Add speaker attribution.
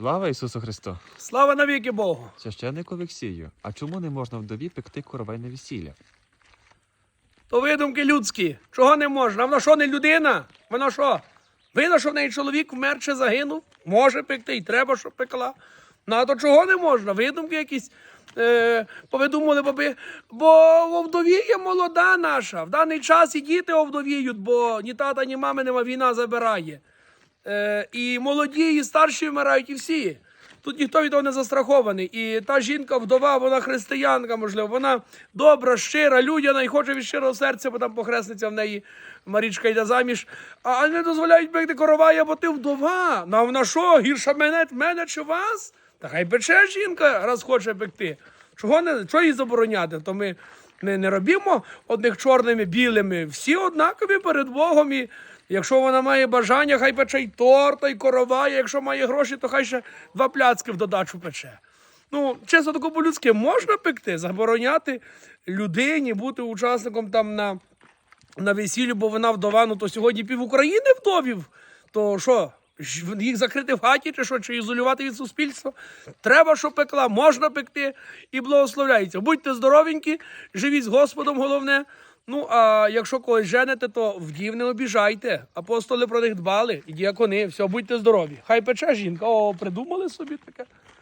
Speaker 1: Слава Ісусу Христу!
Speaker 2: Слава навіки Богу!
Speaker 1: Священнику Олексію, а чому не можна вдові пекти коровай на весілля?
Speaker 2: То видумки людські. Чого не можна? Вона що не людина? Вона що? Видно, що в неї чоловік вмер чи загинув? Може пекти, і треба, щоб пекла. Ну, а то чого не можна? Видумки якісь е, повидумали баби. Бо вдовіє молода наша. В даний час і діти овдовіють, бо ні тата, ні мами нема, війна забирає. Е, і молоді, і старші вмирають, і всі. Тут ніхто від того не застрахований. І та жінка вдова, вона християнка, можливо, вона добра, щира, людяна і хоче від щирого серця, бо там похресниця в неї Марічка йде заміж. А не дозволяють пекти коровая, бо ти вдова. Ну, а вона що, гірша мене, мене чи вас? Та хай пече жінка, раз хоче пекти. Чого не чого їй забороняти? То ми не, не робимо одних чорними, білими. Всі однакові перед Богом. І якщо вона має бажання, хай пече й торта, й короває. Якщо має гроші, то хай ще два пляцки в додачу пече. Ну, чесно, тако по-людськи можна пекти, забороняти людині бути учасником там на, на весіллі, бо вона вдова, ну то сьогодні пів України вдовів. То що? Їх закрити в хаті, чи що, чи ізолювати від суспільства. Треба, щоб пекла, можна пекти і благословляється. Будьте здоровенькі, живіть з Господом, головне. Ну, а якщо когось жените, то вдів не обіжайте. Апостоли про них дбали, і діакони, все, будьте здорові. Хай пече жінка. О, придумали собі таке.